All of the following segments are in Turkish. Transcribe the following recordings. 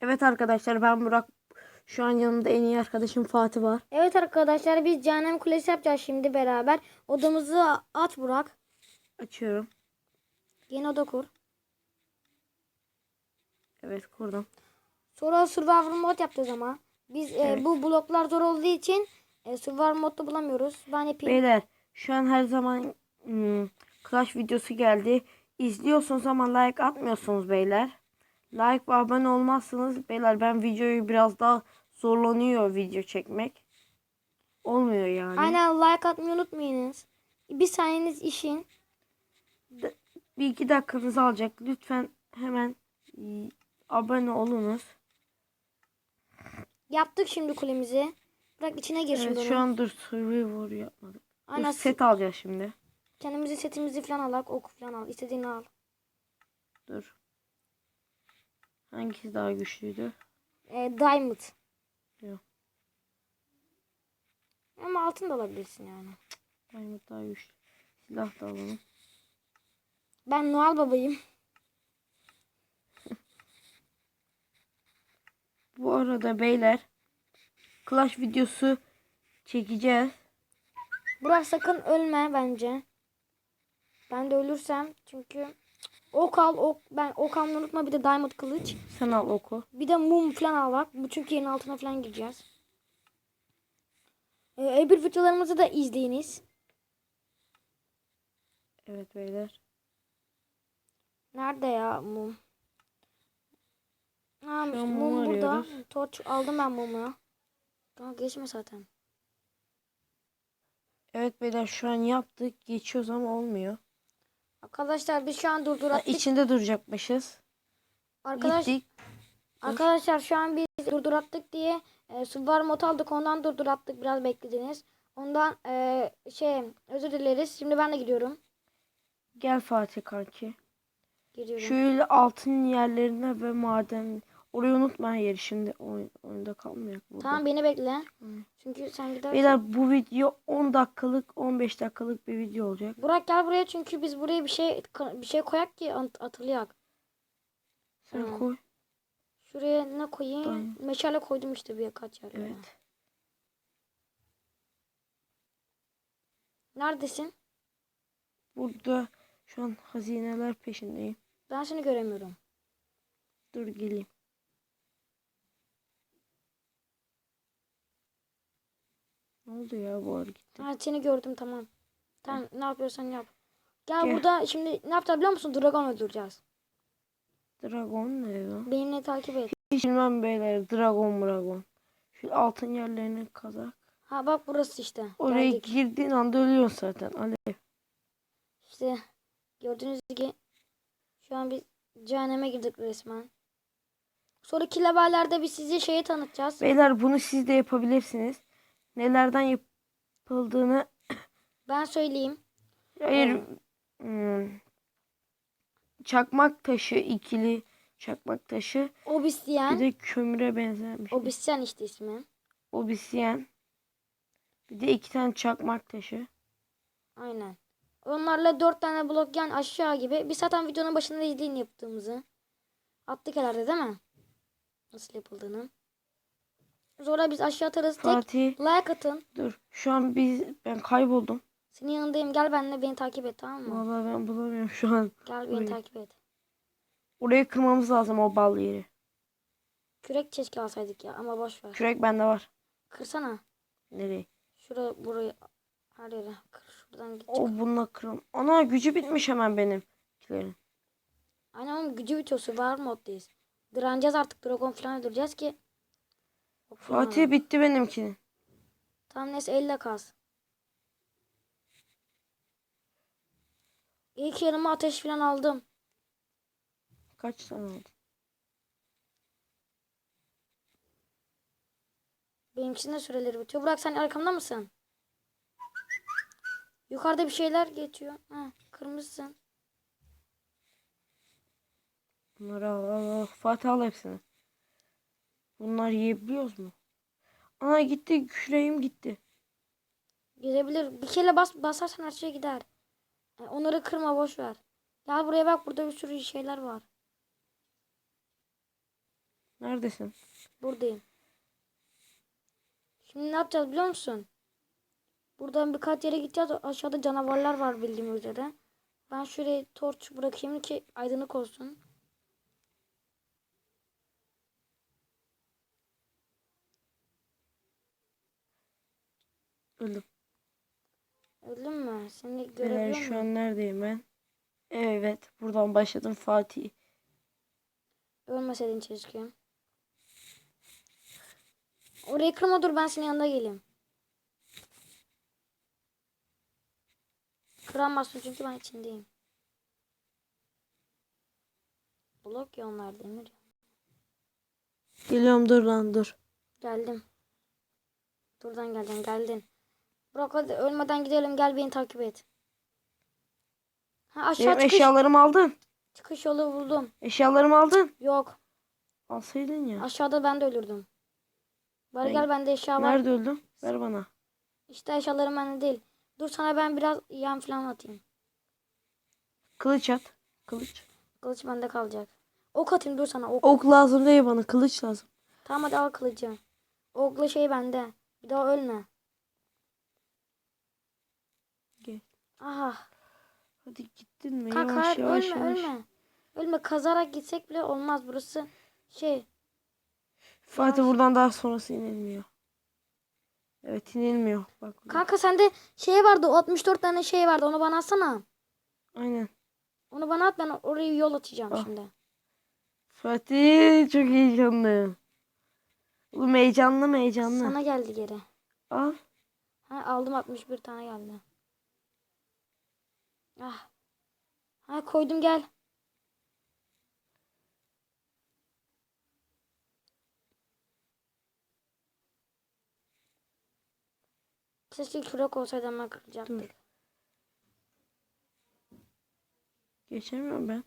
Evet arkadaşlar ben Burak. Şu an yanımda en iyi arkadaşım Fatih var. Evet arkadaşlar biz cehennem kulesi yapacağız şimdi beraber. Odamızı aç Burak. Açıyorum. Yeni oda kur. Evet kurdum. Sonra survival mod yapacağız ama. Biz e, Evet. bu bloklar zor olduğu için e, survival modda bulamıyoruz. Ben yapayım. Beyler şu an her zaman hmm, Clash videosu geldi. İzliyorsunuz ama like atmıyorsunuz beyler. Like ve abone olmazsanız beyler ben videoyu biraz daha zorlanıyor video çekmek. Olmuyor yani. Aynen like atmayı unutmayınız. Bir saniyeniz işin. Bir iki dakikanızı alacak. Lütfen hemen abone olunuz. Yaptık şimdi kulemizi. Bırak içine gir Evet, şu an dur Survivor yapmadık. Dur, Aynen set alacağız şimdi. kendimizi setimizi falan alak. Ok falan al. İstediğini al. Dur. Hangisi daha güçlüydü? E, diamond. Yok. Ama altın da alabilirsin yani. Diamond daha güçlü. Silah da alalım. Ben Noel babayım. Bu arada beyler Clash videosu çekeceğiz. Burak sakın ölme bence. Ben de ölürsem çünkü ok al ok ben ok almayı unutma bir de diamond kılıç. Sen al oku. Bir de mum falan al bak. Bu çünkü yerin altına falan gireceğiz. Ee, öbür videolarımızı da izleyiniz. Evet beyler. Nerede ya mum? Ha, mum mumu burada. arıyoruz. Torç aldım ben mumu. Daha geçme zaten. Evet beyler şu an yaptık. Geçiyoruz ama olmuyor. Arkadaşlar biz şu an Ha, durdurattık. içinde duracakmışız. Arkadaş, Gittik. arkadaşlar şu an biz durdurattık diye e, Subaru mod aldık ondan durdurattık biraz beklediniz. Ondan e, şey özür dileriz. Şimdi ben de gidiyorum. Gel Fatih kanki. Gidiyorum. Şöyle altın yerlerine ve maden. Orayı unutma yeri şimdi oyun, oyunda kalmıyor. Burada. Tamam beni bekle. Hı. Çünkü sen gidersin. Beyler bu video 10 dakikalık 15 dakikalık bir video olacak. Burak gel buraya çünkü biz buraya bir şey bir şey koyak ki at- atılyak. Sen Hı. koy. Şuraya ne koyayım? Tamam. Meşale koydum işte birkaç yer. Evet. Neredesin? Burada şu an hazineler peşindeyim. Ben seni göremiyorum. Dur geleyim. Ne oldu ya bu ara gitti? Ha seni gördüm tamam. Tamam ne yapıyorsan yap. Gel Gel. burada şimdi ne yapacağız biliyor musun? Dragon öldüreceğiz. Dragon ne lan? Benimle takip et. Hiç bilmem beyler. Dragon dragon. Şu altın yerlerini kazak. Ha bak burası işte. Oraya Geldik. girdiğin anda ölüyorsun zaten. Alev. İşte gördüğünüz gibi şu an biz cehenneme girdik resmen. Sonraki levellerde biz sizi şeyi tanıtacağız. Beyler bunu siz de yapabilirsiniz. Nelerden yapıldığını Ben söyleyeyim. hayır hmm, çakmak taşı ikili çakmak taşı bir Obsidian. de kömüre benzermiş. Obsidian işte ismi. Obsidian. Bir de iki tane çakmak taşı. Aynen. Onlarla dört tane blok yan aşağı gibi. Biz zaten videonun başında izleyin yaptığımızı. Attık herhalde değil mi? Nasıl yapıldığını. Sonra biz aşağı atarız. Tek Fatih like atın. dur. Şu an biz ben kayboldum. Senin yanındayım. Gel benimle beni takip et tamam mı? Vallahi ben bulamıyorum şu an. Gel beni Buyur. takip et. Orayı kırmamız lazım o bal yeri. Kürek keşke alsaydık ya ama boş ver. Kürek bende var. Kırsana. Nereye? Şuraya burayı her yere kır. Şuradan git. O bununla kırım. Ana gücü bitmiş hemen benim. Aynen oğlum gücü bitiyorsa var moddayız. Direneceğiz artık dragon falan öldüreceğiz ki. Fatih bitti benimkinin. Tamam neyse elle kas. İlk yanıma ateş falan aldım. Kaç tane aldın? Benimkisinin de süreleri bitiyor. Burak sen arkamda mısın? Yukarıda bir şeyler geçiyor. Ha, kırmızısın. Bunları al al al. Fatih al hepsini. Bunlar yiyebiliyoruz mu? Ana gitti. Küreğim gitti. Gidebilir. Bir kere bas basarsan her şey gider. Yani onları kırma boş ver. Gel buraya bak burada bir sürü şeyler var. Neredesin? Buradayım. Şimdi ne yapacağız biliyor musun? Buradan birkaç yere gideceğiz. Aşağıda canavarlar var bildiğim üzere. Ben şuraya torç bırakayım ki aydınlık olsun. Öldüm. Öldün mü? Seni görebiliyor şu muyum? an neredeyim ben? Evet. Buradan başladım Fatih. Ölmeseydin keşke. Orayı kırma dur ben senin yanına geleyim. Kıramazsın çünkü ben içindeyim. Blok ya onlar demir. Geliyorum dur lan dur. Geldim. Buradan geldin geldin. Bırak hadi ölmeden gidelim gel beni takip et. Ha aşağı Benim çıkış, eşyalarımı aldın. çıkış yolu buldum. Eşyalarımı aldın. Yok Alsaydın ya. aşağıda ben de ölürdüm. Bari Ben- gel bende eşya var. Nerede öldüm? Ver bana. İşte eşyalarım bende değil. Dur sana ben biraz yem falan atayım. Kılıç at. Kılıç. Kılıç bende kalacak. Ok atayım dur sana ok. Ok lazım değil bana. Kılıç lazım. Tamam hadi al kılıcı. Okla şey bende. Bir daha ölme. Gel. Aha. Hadi gittin mi? Kalk yavaş hayır yavaş ölme yavaş. ölme. Ölme kazarak gitsek bile olmaz burası. Şey Fatih buradan daha sonrası inilmiyor. Evet inilmiyor. Bak. kanka sende şey vardı o 64 tane şey vardı onu bana atsana. Aynen. Onu bana at ben orayı yol atacağım Ah. şimdi. Fatih çok heyecanlı. Oğlum heyecanlı mı heyecanlı? Sana geldi geri. Al. Ha aldım 61 tane geldi. Ah. Ha koydum gel. Keşke kürek olsaydı hemen kıracaktık. Dur. Geçemiyorum ben.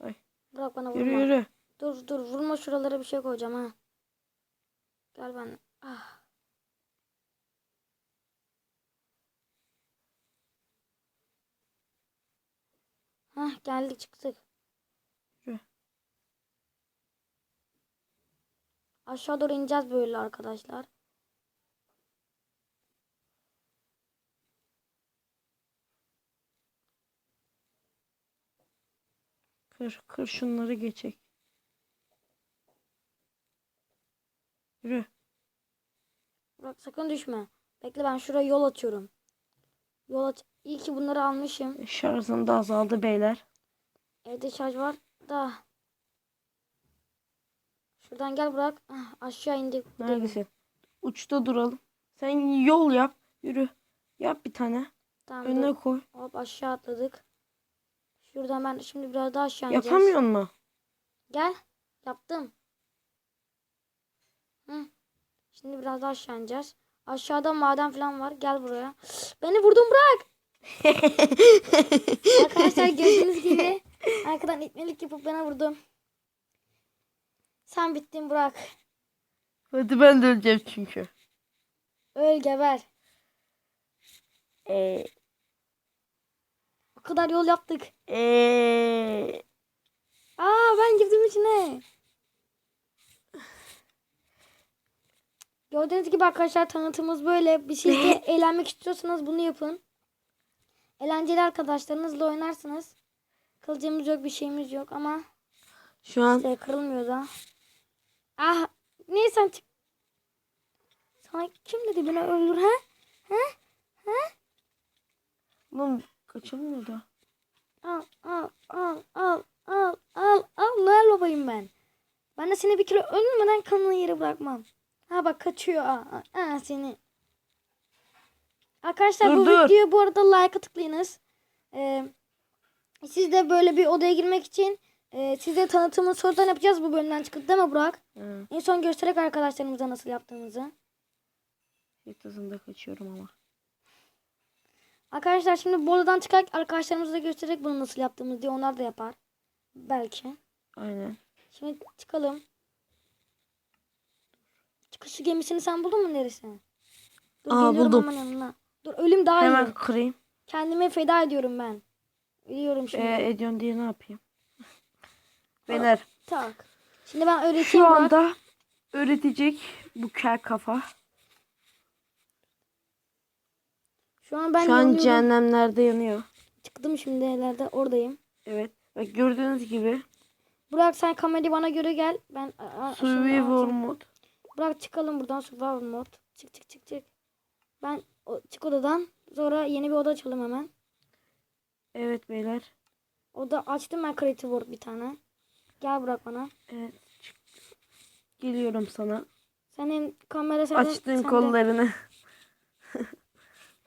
Ay. Bırak bana vurma. Yürü yürü. Dur dur vurma şuralara bir şey koyacağım ha. Gel ben. Ah. Hah geldik çıktık. Yürü. Aşağı doğru ineceğiz böyle arkadaşlar. Kır kır şunları geçek. Yürü. Bırak sakın düşme. Bekle ben şuraya yol açıyorum. Yol aç. İyi ki bunları almışım. Şarjım da azaldı beyler. Evde şarj var da. Şuradan gel bırak. Ah, aşağı indik. Neredesin? Uçta duralım. Sen yol yap. Yürü. Yap bir tane. Tamam Önüne dur. koy. Hop aşağı atladık. Şuradan ben şimdi biraz daha aşağı ineceğiz. Yapamıyor mu? Gel. Yaptım. Hı. Şimdi biraz daha aşağı ineceğiz. Aşağıda maden falan var. Gel buraya. Beni vurdun bırak. Arkadaşlar gördüğünüz gibi arkadan itmelik yapıp bana vurdum. Sen bittin bırak. Hadi ben de öleceğim çünkü. Öl geber. Eee. O kadar yol yaptık. Eee. Aa ben girdim içine. Gördüğünüz gibi arkadaşlar tanıtımımız böyle. Bir şeyde eğlenmek istiyorsanız bunu yapın. Eğlenceli arkadaşlarınızla oynarsınız. Kılıcımız yok bir şeyimiz yok ama Şu an işte kırılmıyor da. Ah niye sen çık? Sana kim dedi beni öldür ha? Oğlum kaçamıyor da. Al al al al al al al Noel babayım ben. Ben de seni bir kere ölmeden kanını yere bırakmam. Ha bak kaçıyor. Aa, seni. Arkadaşlar Dur, bu dur. videoya bu arada like'a tıklayınız. Ee, siz de böyle bir odaya girmek için e, size tanıtımını sorudan yapacağız bu bölümden çıkıp değil mi Burak? Hı. En son göstererek arkadaşlarımıza nasıl yaptığımızı. Tek hızında kaçıyorum ama. Arkadaşlar şimdi bu odadan çıkarak arkadaşlarımıza göstererek bunu nasıl yaptığımızı diye onlar da yapar. Belki. Aynen. Şimdi çıkalım. Çıkış gemisini sen buldun mu neresi? Dur Aa, buldum. hemen yanına. Dur ölüm daha Hemen iyi. kırayım. Kendimi feda ediyorum ben. Biliyorum şimdi. Ee, ediyorsun diye ne yapayım? Beyler tak. Şimdi ben öğreteyim şu anda öğretecek bu kel kafa. Şu an ben Şu an yanıyorum. cehennemlerde yanıyor. Çıktım şimdi ileride oradayım. Evet. Bak gördüğünüz gibi Burak sen kamerayı bana göre gel. Ben alacağım. mod. Burak çıkalım buradan survival mod. Çık çık çık çık. Ben o, çık odadan. Sonra yeni bir oda açalım hemen. Evet beyler. açtım ben creative world bir tane. Gel Burak bana. Evet. çık- Geliyorum sana. Senin kamera sende. Açtın sende. kollarını.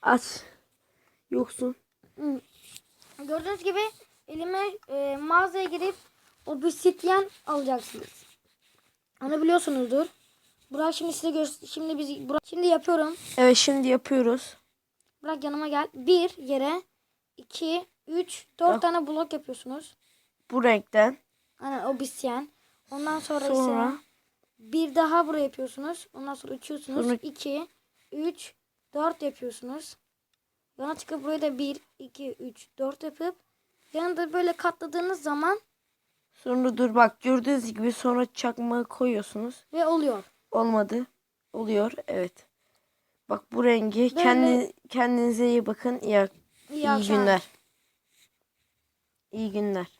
Aç. Yoksun. Hı. Gördüğünüz gibi elime e, mağazaya girip obsidian alacaksınız. Onu biliyorsunuzdur. Burak şimdi size gö- şimdi biz Burak şimdi yapıyorum. Evet şimdi yapıyoruz. Burak yanıma gel. Bir yere iki, üç, dört Bak. tane blok yapıyorsunuz. Bu renkten. Aynen obsidian. Ondan sonra, Sonra? ise bir daha buraya yapıyorsunuz. Ondan sonra uçuyorsunuz. Sonra- 2, 3, 4 yapıyorsunuz. Yana çıkıp buraya da 1, 2, 3, 4 yapıp yanında böyle katladığınız zaman Sonra dur bak gördüğünüz gibi sonra çakmağı koyuyorsunuz. ve oluyor. Olmadı. Oluyor. Evet. Bak bu rengi kendi kendinize iyi bakın. İyi, iyi İyi günler. İyi günler.